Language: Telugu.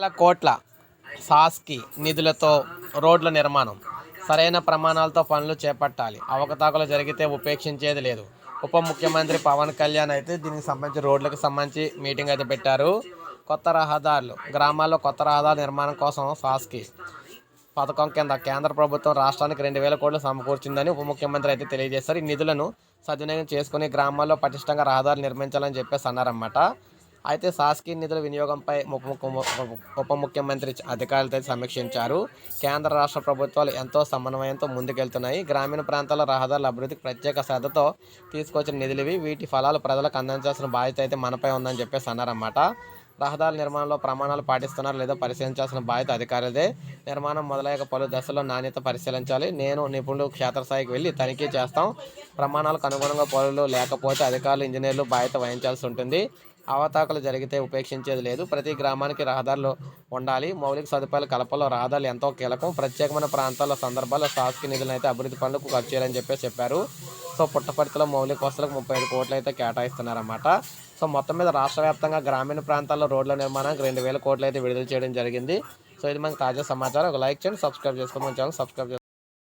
వేల కోట్ల సాస్కి నిధులతో రోడ్ల నిర్మాణం. సరైన ప్రమాణాలతో పనులు చేపట్టాలి. అవకతవకలు జరిగితే ఉపేక్షించేది లేదు. ఉప ముఖ్యమంత్రి పవన్ కళ్యాణ్ అయితే దీనికి సంబంధించి రోడ్లకు సంబంధించి మీటింగ్ అయితే పెట్టారు. కొత్త రహదారులు గ్రామాల్లో కొత్త రహదారుల నిర్మాణం కోసం సాస్కి పథకం కింద కేంద్ర ప్రభుత్వం రాష్ట్రానికి రెండు వేల కోట్లు సమకూర్చిందని ఉప ముఖ్యమంత్రి అయితే తెలియజేశారు. ఈ నిధులను సద్వినియోగం చేసుకుని గ్రామాల్లో పటిష్టంగా రహదారులు నిర్మించాలని చెప్పేసి అన్నారన్నమాట. అయితే శాసకీయ నిధుల వినియోగంపై ఉప ఉప ముఖ్యమంత్రి అధికారులతో సమీక్షించారు. కేంద్ర రాష్ట్ర ప్రభుత్వాలు ఎంతో సమన్వయంతో ముందుకెళ్తున్నాయి. గ్రామీణ ప్రాంతాల రహదారుల అభివృద్ధికి ప్రత్యేక శ్రద్ధతో తీసుకొచ్చిన నిధులు ఇవి. వీటి ఫలాలు ప్రజలకు అందించాల్సిన బాధ్యత అయితే మనపై ఉందని చెప్పేసి అన్నారన్నమాట. రహదారుల నిర్మాణంలో ప్రమాణాలు పాటిస్తున్నారు లేదో పరిశీలించాల్సిన బాధ్యత అధికారులదే. నిర్మాణం మొదలయ్యాక పలు దశల్లో నాణ్యత పరిశీలించాలి. నేను నిపుణులు క్షేత్రస్థాయికి వెళ్ళి తనిఖీ చేస్తాం. ప్రమాణాలకు అనుగుణంగా పనులు లేకపోతే అధికారులు ఇంజనీర్లు బాధ్యత వహించాల్సి ఉంటుంది. అవతాకలు జరిగితే ఉపేక్షించేది లేదు. ప్రతి గ్రామానికి రహదారులు ఉండాలి. మౌలిక సదుపాయాల కలపలో రహదారులు ఎంతో కీలకం. ప్రత్యేకమైన ప్రాంతాల సందర్భాల్లో శాసక నిధులను అయితే అభివృద్ధి పనులకు ఖర్చు చేయాలని చెప్పేసి చెప్పారు. సో పుట్టపర్తిలో మౌలిక వసతులకు ముప్పై ఐదు కోట్లు అయితే కేటాయిస్తున్నారన్నమాట. సో మొత్తం మీద రాష్ట్ర వ్యాప్తంగా గ్రామీణ ప్రాంతాల్లో రోడ్ల నిర్మాణానికి రెండు వేల కోట్లు అయితే విడుదల చేయడం జరిగింది. సో ఇది మనకు తాజా సమాచారం. ఒక లైక్ చేయండి సబ్స్క్రైబ్ చేసుకోమని ఛానల్ సబ్స్క్రైబ్